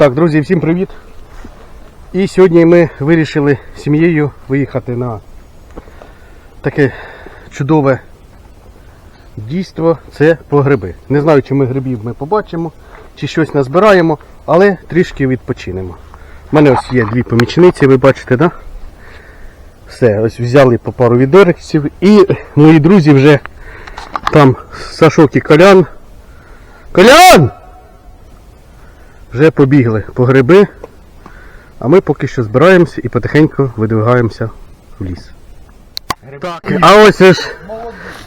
Так, друзі, всім привіт! І сьогодні ми вирішили сім'єю виїхати на таке чудове дійство. Це по гриби. Не знаю, чи ми грибів ми побачимо, чи щось назбираємо, але трішки відпочинемо. У мене ось є дві помічниці, ви бачите, да? Все, ось взяли по пару відерців і мої друзі вже там Сашок і Колян. Колян! Вже побігли по гриби, а ми поки що збираємося і потихеньку видвигаємося в ліс. Так, а ось ж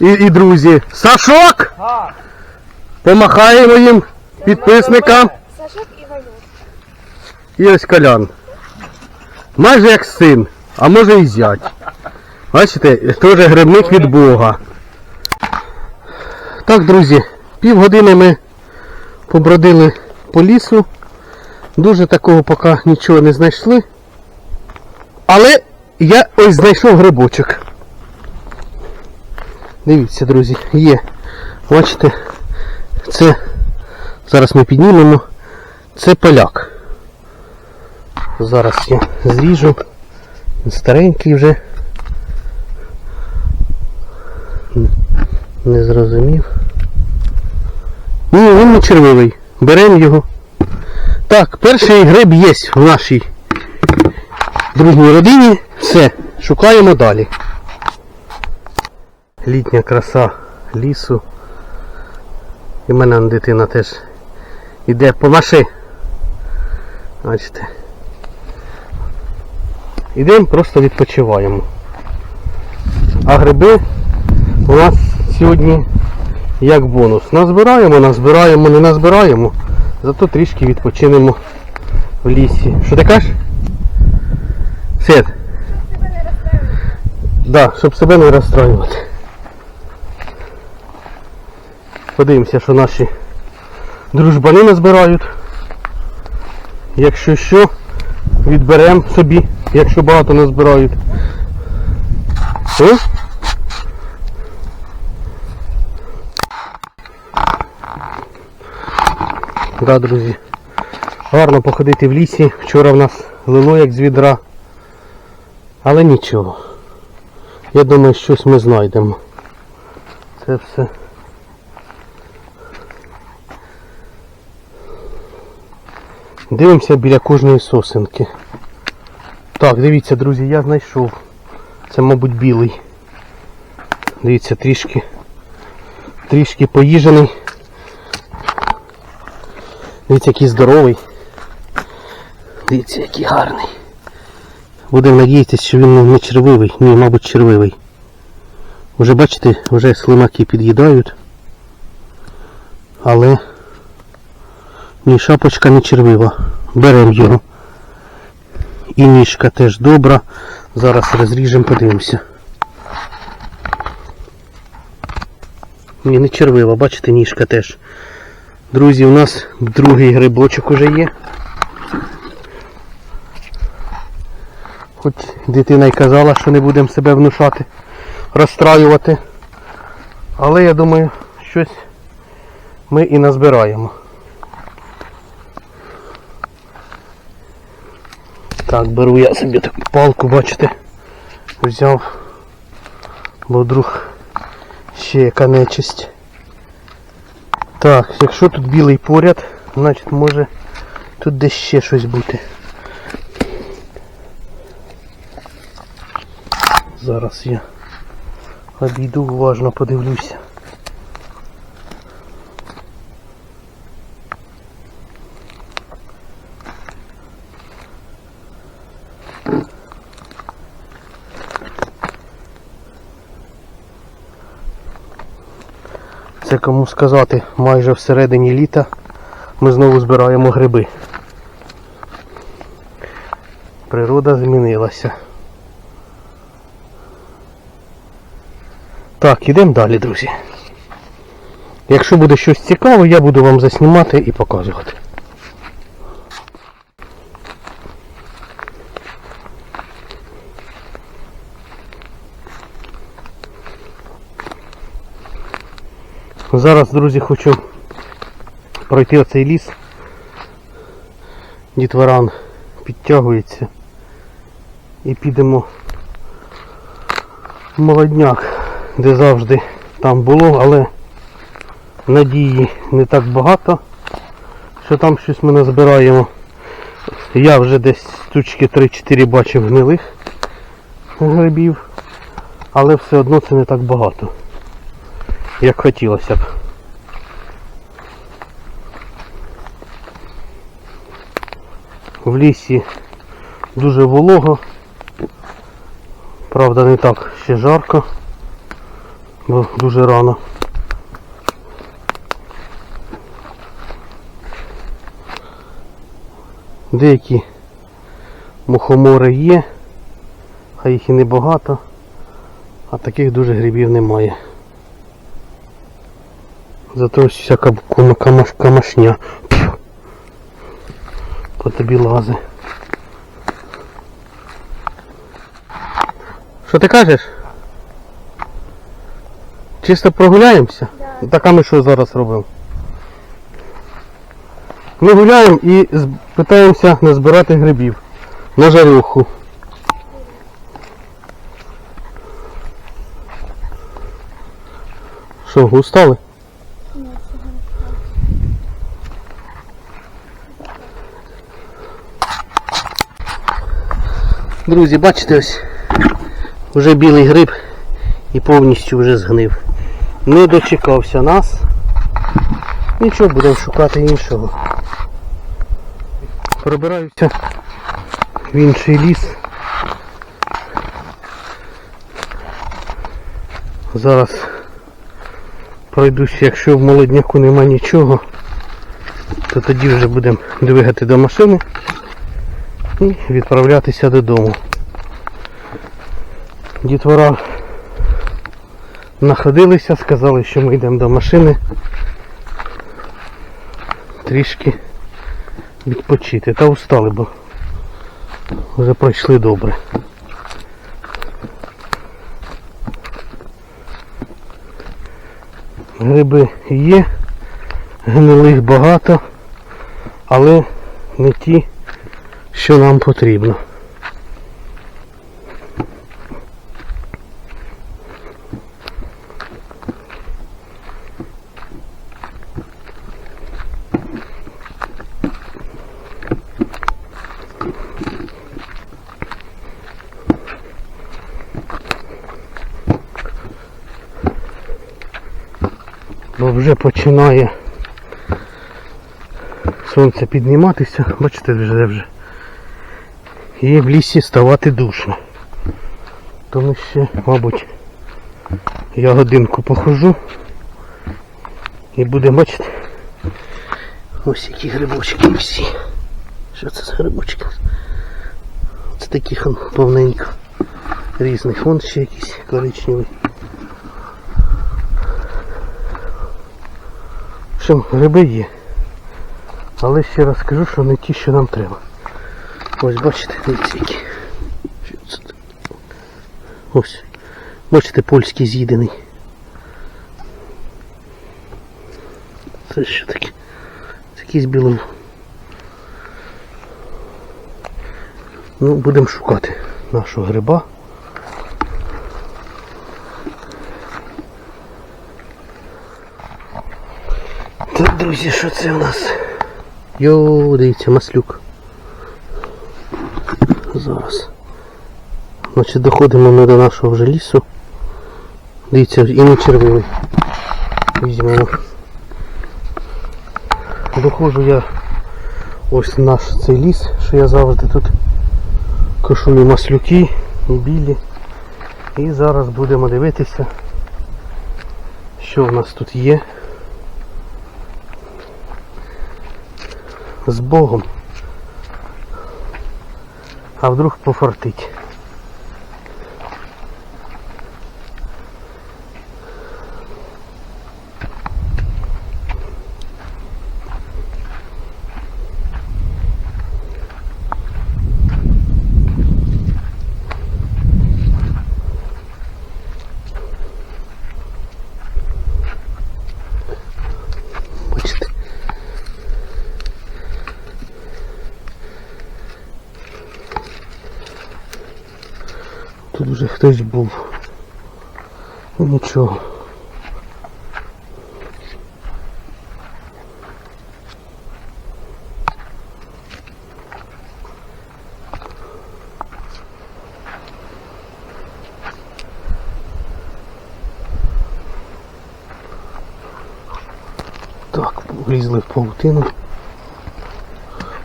і, і друзі. Сашок! Помахаємо їм підписникам. Сашок і Ванюк. І ось Колян. Майже як син, а може і зять. Бачите, теж грибник від Бога. Так, друзі, півгодини ми побродили по лісу. Дуже такого поки нічого не знайшли. Але я ось знайшов грибочок. Дивіться, друзі, є. Бачите, це зараз ми піднімемо. Це поляк. Зараз я зріжу. Він старенький вже. Не зрозумів. Ні, він не червивий. Беремо його. Так, перший гриб є в нашій дружній родині. Все, шукаємо далі. Літня краса лісу. І в мене дитина теж іде по маши. Бачите. Ідемо, просто відпочиваємо. А гриби у нас сьогодні як бонус. Назбираємо, назбираємо, не назбираємо, зато трішки відпочинемо в лісі. Що ти кажеш? Свет? Да, щоб себе не розстраювати. Подивимося, що наші дружбани назбирають. Якщо що, відберемо собі, якщо багато назбирають. О? Да, друзі. Гарно походити в лісі. Вчора в нас лило як з відра. Але нічого. Я думаю, щось ми знайдемо. Це все. Дивимося біля кожної сосенки. Так, дивіться, друзі, я знайшов. Це, мабуть, білий. Дивіться, трішки. Трішки поїжений. Дивіться, який здоровий. Дивіться, який гарний. Будемо надіятися, що він не червивий. Ні, мабуть, червивий. Вже бачите, вже слимаки під'їдають. Але ні, шапочка не червива. Беремо його. І ніжка теж добра. Зараз розріжемо, подивимося. Ні, не червива, бачите, ніжка теж. Друзі, у нас другий грибочок уже є. Хоч дитина й казала, що не будемо себе внушати, розстраювати. Але я думаю, щось ми і назбираємо. Так, беру я собі таку палку, бачите, взяв, бо вдруг ще яка нечисть. Так, якщо тут білий поряд, значить може тут десь ще щось бути. Зараз я обійду уважно подивлюся. Це кому сказати, майже всередині літа ми знову збираємо гриби. Природа змінилася. Так, ідемо далі, друзі. Якщо буде щось цікаве, я буду вам заснімати і показувати. Зараз, друзі, хочу пройти оцей ліс дітворан підтягується. І підемо в молодняк, де завжди там було, але надії не так багато, що там щось ми назбираємо. Я вже десь штучки 3-4 бачив гнилих грибів, але все одно це не так багато, як хотілося б. В лісі дуже волого, правда не так ще жарко, бо дуже рано. Деякі мухомори є, хай їх і небагато, а таких дуже грибів немає. Зато ось всяка камаш- камашня. Пф. По тобі лази. Що ти кажеш? Чисто прогуляємося? Так а ми що зараз робимо? Ми гуляємо і питаємося назбирати грибів на жарюху. Що, устали? Друзі, бачите ось вже білий гриб і повністю вже згнив. Не дочекався нас. Нічого, будемо шукати іншого. Пробираюся в інший ліс. Зараз пройдусь, якщо в молодняку нема нічого, то тоді вже будемо двигати до машини і відправлятися додому. Дітвора находилися, сказали, що ми йдемо до машини трішки відпочити. Та устали, бо вже пройшли добре. Гриби є, гнилих багато, але не ті, що нам потрібно. бо вже починає сонце підніматися, бачите вже вже. І в лісі ставати душно. Тому ще, мабуть, я годинку похожу і буде бачити ось які грибочки всі. Що це за грибочки? Це таких он повненько різних. Вон ще якийсь коричневий. Общем, гриби є. Але ще раз скажу, що не ті, що нам треба. Ось бачите, дивіться які. Ось. Бачите, польський з'їдений. Це що таке? Це якийсь білий. Ну, будемо шукати нашого гриба. Так, друзі, що це у нас? Йо, дивіться, маслюк. Зараз. Значить, доходимо ми до нашого вже лісу. Дивіться, і не червивий. Візьмемо. Доходжу я ось наш цей ліс, що я завжди тут кошую маслюки білі. І зараз будемо дивитися, що в нас тут є. З Богом. А вдруг пофартить. Хтось був. Ну нічого. Так, влізли в паутину.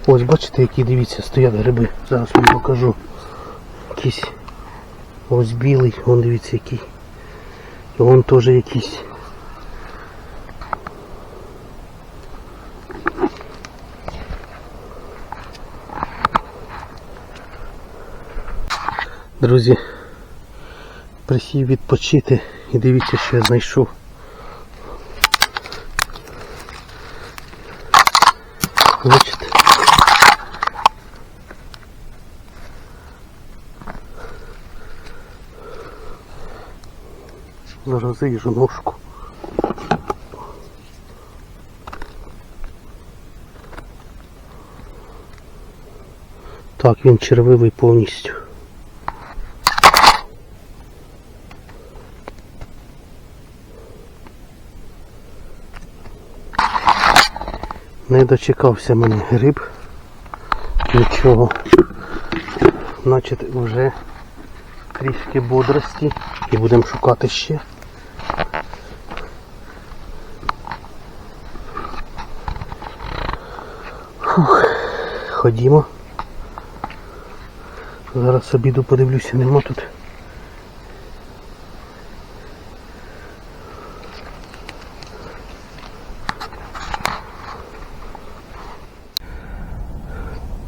Ось бачите, які дивіться, стоять гриби. Зараз вам покажу. Якийсь ось білий, вон дивіться який. І вон теж якийсь. Друзі, присів відпочити і дивіться, що я знайшов. Бачите? Зараз заїжджу ножку. Так, він червивий повністю. Не дочекався мене гриб. Нічого. Значить вже трішки бодрості і будемо шукати ще. Ходімо. Зараз обіду подивлюся, нема тут.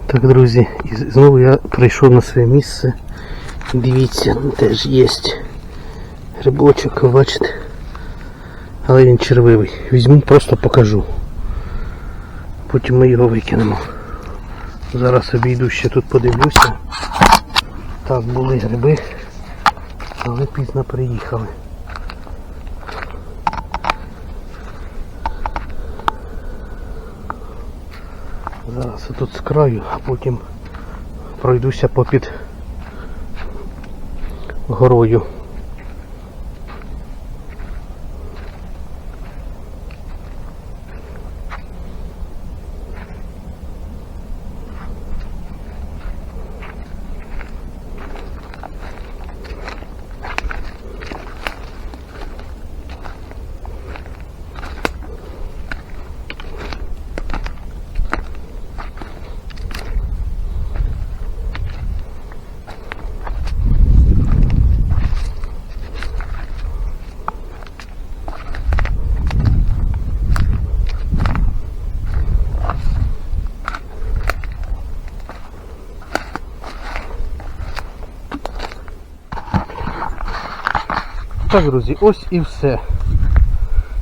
Так, друзі, і знову я прийшов на своє місце. Дивіться, теж є грибочок, бачите. Але він червивий. Візьму, просто покажу. Потім ми його викинемо. Зараз обійду ще тут подивлюся. Так, були гриби, але пізно приїхали. Зараз я тут з краю, а потім пройдуся попід горою. Так, друзі, ось і все.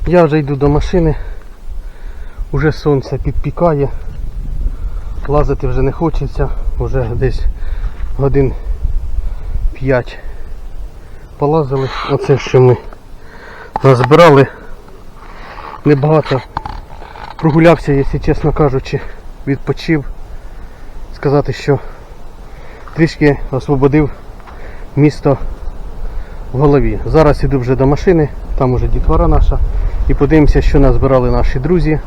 Я вже йду до машини. Уже сонце підпікає. Лазити вже не хочеться. Вже десь годин 5 полазили. Оце що ми назбирали. Небагато прогулявся, якщо чесно кажучи, відпочив. Сказати, що трішки освободив місто в голові. Зараз іду вже до машини, там уже дітвора наша. І подивимося, що назбирали наші друзі.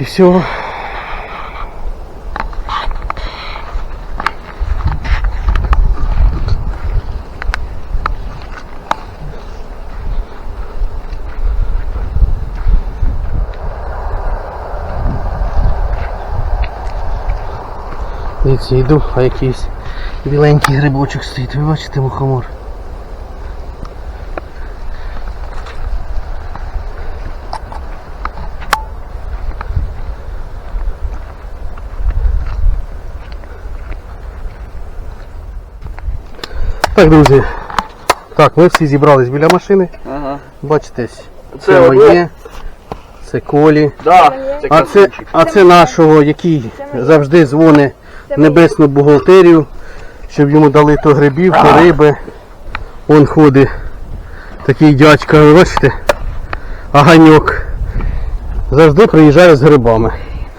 І все. Дивіться, йду, а якийсь біленький грибочок стоїть. Ви бачите мухомор? Так, друзі. Так, ми всі зібрались біля машини. Ага. Бачите, це, моє, це колі. Да, це А це, а це нашого, який завжди дзвонить в небесну бухгалтерію, щоб йому дали то грибів, то риби. Он ходить такий дядька, ви бачите? Аганьок. Завжди приїжджає з грибами.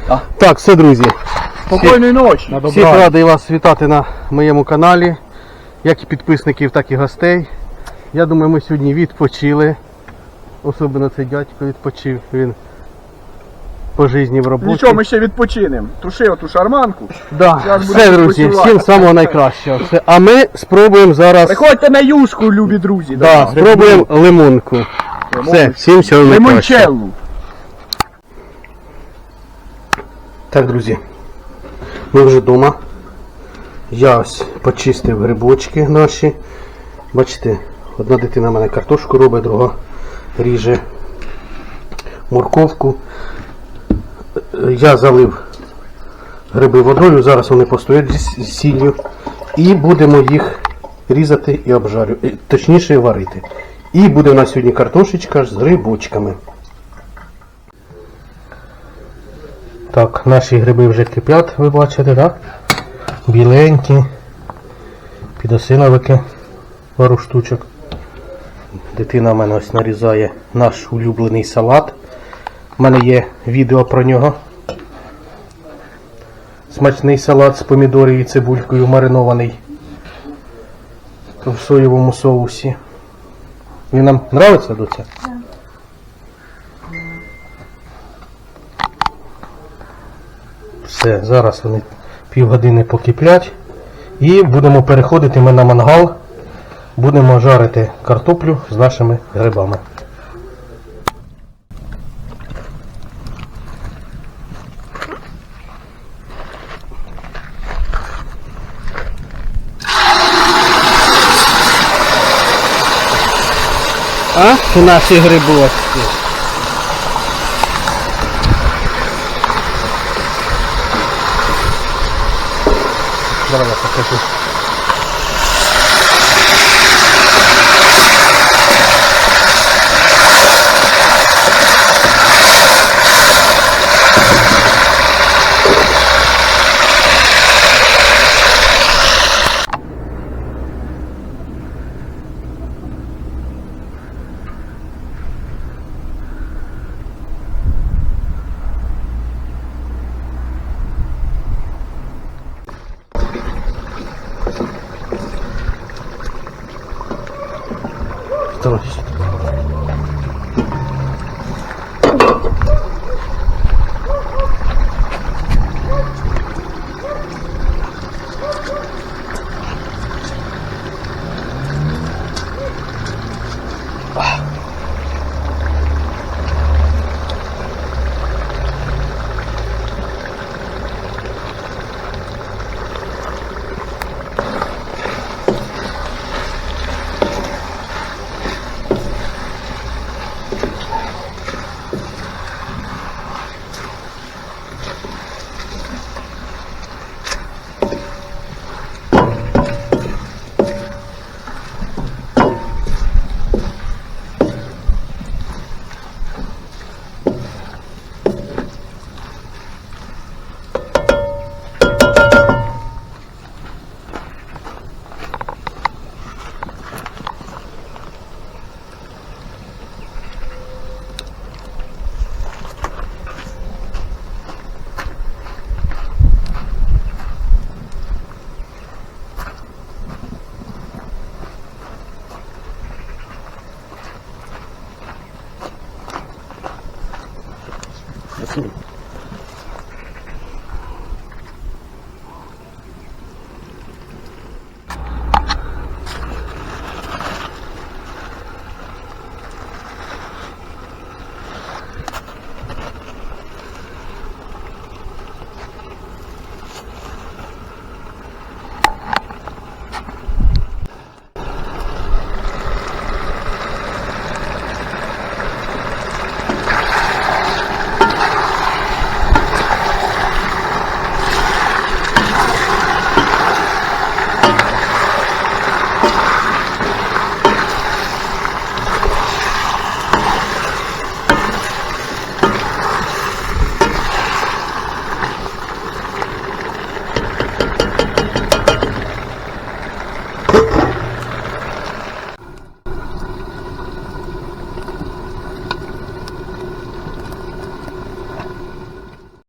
А. Так, все, друзі. Спокійної ночі. Всіх радий вас вітати на моєму каналі. як і підписників, так і гостей. Я думаю, ми сьогодні відпочили. Особливо цей дядько відпочив. Він по житті в роботі. Нічого, ми ще відпочинемо. Туши оту шарманку. Да, Зараз все, будемо друзі, всім самого найкращого. Все. А ми спробуємо зараз Приходьте на юшку, любі друзі. да, спробуємо лимонку. Все, всім всього найкращого. Лимончеллу. Так, друзі, ми вже вдома. Я ось почистив грибочки наші. Бачите, одна дитина в мене картошку робить, друга ріже морковку. Я залив гриби водою, зараз вони постоять з сіллю. І будемо їх різати і обжарювати, точніше варити. І буде у нас сьогодні картошечка з грибочками. Так, наші гриби вже кипять, ви бачите, так? Біленькі, підосиновики, пару штучок. Дитина в мене ось нарізає наш улюблений салат. У мене є відео про нього. Смачний салат з помідорів і цибулькою маринований в соєвому соусі. Він нам подобається до це? Все, зараз вони півгодини покиплять. І будемо переходити ми на мангал. Будемо жарити картоплю з нашими грибами. А? У нас і грибочки. Я покажу. চলো